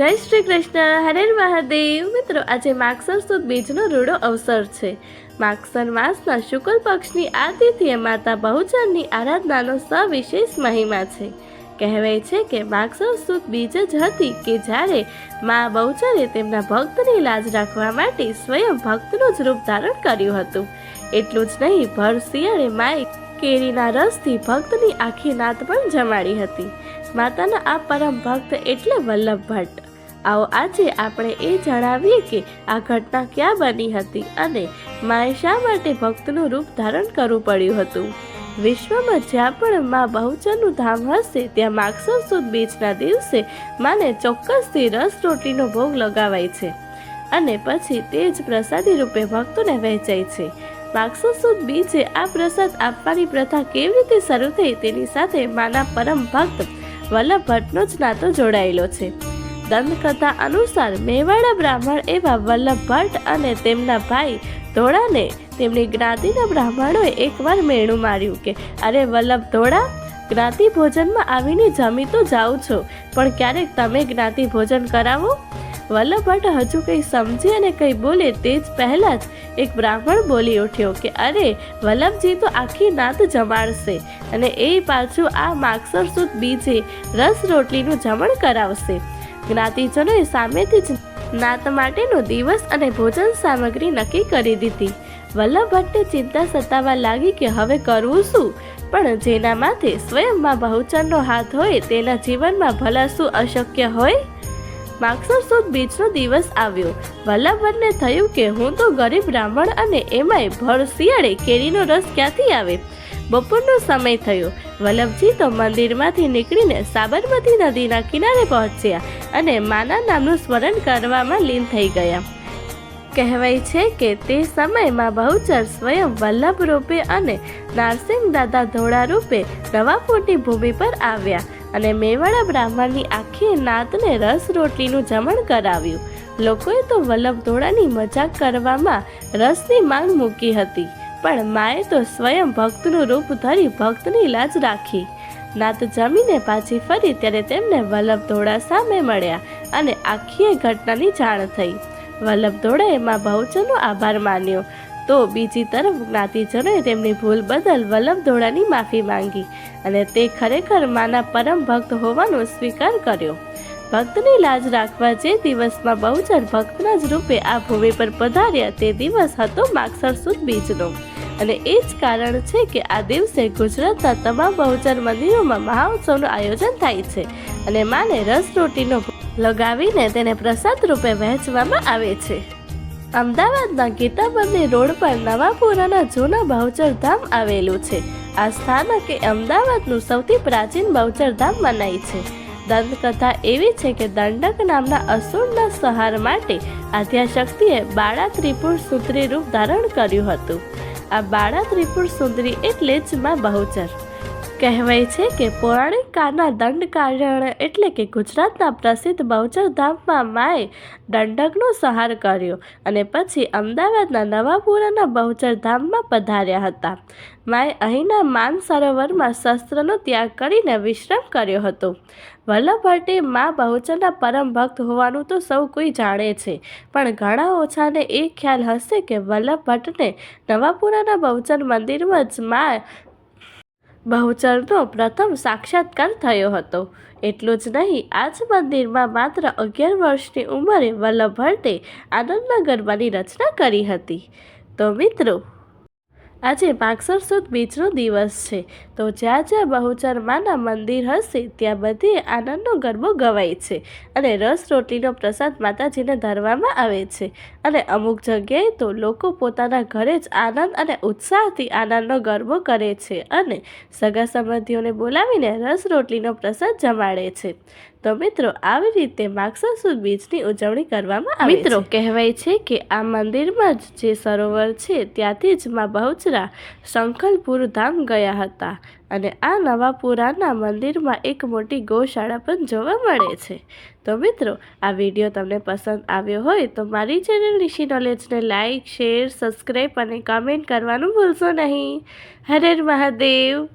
જય શ્રી કૃષ્ણ, હરે મહાદેવ. મિત્રો, આજે માગસર સુદ બીજનો રૂડો અવસર છે. માગસર માસના શુક્લ પક્ષની આતિથ્ય માતા બહુચરની આરાધનાનો સવિશેષ મહિમા છે. કહેવાય છે કે માગસર સુદ બીજ જ હતી કે જ્યારે મા બહુચરે તેમના ભક્તની લાજ રાખવા માટે સ્વયં ભક્તનું જ રૂપ ધારણ કર્યું હતું. એટલું જ નહીં ભર શિયાળે માએ કેરીના રસથી ભક્તની આખી નાત પણ જમાડી હતી. માતાના આ પરમ ભક્ત એટલે વલ્લભ ભટ્ટ આવો આજે આપણે એ જણાવીએ કે આ ઘટના ક્યાં બની હતી અને માએ શા માટે ભક્તનું રૂપ ધારણ કરવું પડ્યું હતું. વિશ્વમાં જ્યાં પણ મા બહુચરનું ધામ હશે, ત્યાં માગસર સુદ બીજના દિવસે માને ચોક્કસથી રસ રોટલીનો ભોગ લગાવાય છે અને પછી તે જ પ્રસાદી રૂપે ભક્તોને વહેંચાય છે. માગસર બીજે આ પ્રસાદ આપવાની પ્રથા કેવી રીતે શરૂ થઈ તેની સાથે માના પરમ ભક્ત વલ્લભ ભટ્ટનો જ નાતો જોડાયેલો છે. દંતકથા અનુસાર મેવાડા બ્રાહ્મણ એવા વલ્લભ ભટ્ટ અને તેમના ભાઈ ધોળાને તેમની જ્ઞાતિના બ્રાહ્મણોએ એકવાર મેણું માર્યું કે, અરે વલ્લભ ધોળા, જ્ઞાતિ ભોજનમાં આવીને જમી તો જાઓ છો, પણ ક્યારેક તમે જ્ઞાતિ ભોજન કરાવો? વલ્લભ ભટ્ટ હજુ કંઈ સમજી અને કંઈ બોલે તે જ પહેલાં જ એક બ્રાહ્મણ બોલી ઉઠ્યો કે, અરે, વલ્લભજી તો આખી નાત જમાડશે અને એ પાછું આ માગસર બીજે રસ રોટલીનું જમણ કરાવશે. જ્ઞાતિજનોએ સામેથી જ નાત માટેનો દિવસ અને ભોજન સામગ્રી નક્કી કરી દીધી. વલ્લભ ભટ્ટને ચિંતા સતાવા લાગી કે હવે કરવું શું? પણ જેના માથે સ્વયંમાં બહુચરનો હાથ હોય, તેના જીવનમાં ભલા શું અશક્ય હોય? માગસર સુદ બીજનો દિવસ આવ્યો. વલ્લભને થયું કે હું તો ગરીબ બ્રાહ્મણ અને એમાંય ભર શિયાળે કેરીનો રસ ક્યાંથી આવે? બપોરનો સમય થયો. વલ્લભજી તો મંદિરમાંથી નીકળીને સાબરમતી નદીના કિનારે પહોંચ્યા અને માના નામનું સ્મરણ કરવામાં લીન થઈ ગયા. કહેવાય છે કે તે સમયમાં બહુચર સ્વયં વલ્લભ રૂપે અને નારસિંહ દાદા ધોળા રૂપે નવાપુરની ભૂમિ પર આવ્યા અને મેવાડા બ્રાહ્મણની આખી નાતને રસ રોટલીનું જમણ કરાવ્યું. લોકોએ તો વલ્લભ ધોળાની મજાક કરવામાં રસની માંગ મૂકી હતી. પણ માએ તો સ્વયં ભક્તનું રૂપ ધરી ભક્તની લાજ રાખી. નાત જમીને પાછી ફરી ત્યારે તેમને વલ્લભ ધોળા સામે મળ્યા અને આખી ઘટનાની જાણ થઈ. વલ્લભ ધોળાએ માં બહુચરનો આભાર માન્યો. તો બીજી તરફ જ્ઞાતિજનોએ તેમની ભૂલ બદલ વલ્લભ ધોળાની માફી માંગી અને તે ખરેખર માના પરમ ભક્ત હોવાનો સ્વીકાર કર્યો. ભક્તની લાજ રાખવા જે દિવસમાં બહુજન ભક્તના જ રૂપે આ ભૂમિ પર પધાર્યા તે દિવસ હતો માગસર સુદ બીજનો. અને એ જ કારણ છે કે આ દિવસે ગુજરાતના તમામ બહુચર મંદિરોમાં મહાઉત્સવનું આયોજન થાય છે. અને માને રસ રોટીનો લગાવીને તેને પ્રસાદ રૂપે વહેંચવામાં આવે છે. અમદાવાદના ગીતાબંધી રોડ પર નવાપુરાના જૂના બહુચર ધામ આવેલું છે. આ સ્થાનક અમદાવાદનું સૌથી પ્રાચીન બહુચર ધામ મનાય છે. દંતકથા એવી છે કે દંડક નામના અસુરના સહાર માટે આધ્યાશક્તિએ બાળા ત્રિપુર સુત્રી રૂપ ધારણ કર્યું હતું. આ બાળા ત્રિપુર સુંદરી એટલે જ માં બહુચર. કહેવાય છે કે પૌરાણિક કાળના દંડકારણ એટલે કે ગુજરાતના પ્રસિદ્ધ બહુચર ધામમાં માએ દંડકનો સહાર કર્યો અને પછી અમદાવાદના નવાપુરાના બહુચર ધામમાં પધાર્યા હતા. માએ અહીંના માન સરોવરમાં શસ્ત્રનો ત્યાગ કરીને વિશ્રામ કર્યો હતો. વલ્લભ ભટ્ટે મા બહુચરના પરમ ભક્ત હોવાનું તો સૌ કોઈ જાણે છે, પણ ઘણા ઓછાને એ ખ્યાલ હશે કે વલ્લભ ભટ્ટને નવાપુરાના બહુચર મંદિરમાં જ મા બહુચરનો પ્રથમ સાક્ષાત્કાર થયો હતો. એટલું જ નહીં આ જ મંદિરમાં માત્ર અગિયાર વર્ષની ઉંમરે વલ્લભ ભટ્ટે આનંદના ગરબાની રચના કરી હતી. તો મિત્રો આજે માગસર સુદ બીજનો દિવસ છે. તો જ્યાં જ્યાં બહુચર માના મંદિર હશે, ત્યાં બધે આનંદનો ગરબો ગવાય છે અને રસ રોટલીનો પ્રસાદ માતાજીને ધરવામાં આવે છે. અને અમુક જગ્યાએ તો લોકો પોતાના ઘરે જ આનંદ અને ઉત્સાહથી આનંદનો ગરબો કરે છે અને સગા સંબંધીઓને બોલાવીને રસ રોટલીનો પ્રસાદ જમાડે છે. તો મિત્રો આવી રીતે સુદ બીજની ઉજવણી કરવામાં આવે મિત્રો કહેવાય છે કે આ મંદિરમાં જ જે સરોવર છે ત્યાંથી જ માં બહુચરા શંખલપુર ધામ ગયા હતા. અને આ નવાપુરાના મંદિરમાં એક મોટી ગૌશાળા પણ જોવા મળે છે. તો મિત્રો આ વીડિયો તમને પસંદ આવ્યો હોય તો મારી ચેનલ નિશી નોલેજને લાઇક શેર સબસ્ક્રાઈબ અને કમેન્ટ કરવાનું ભૂલશો નહીં. હરેર મહાદેવ!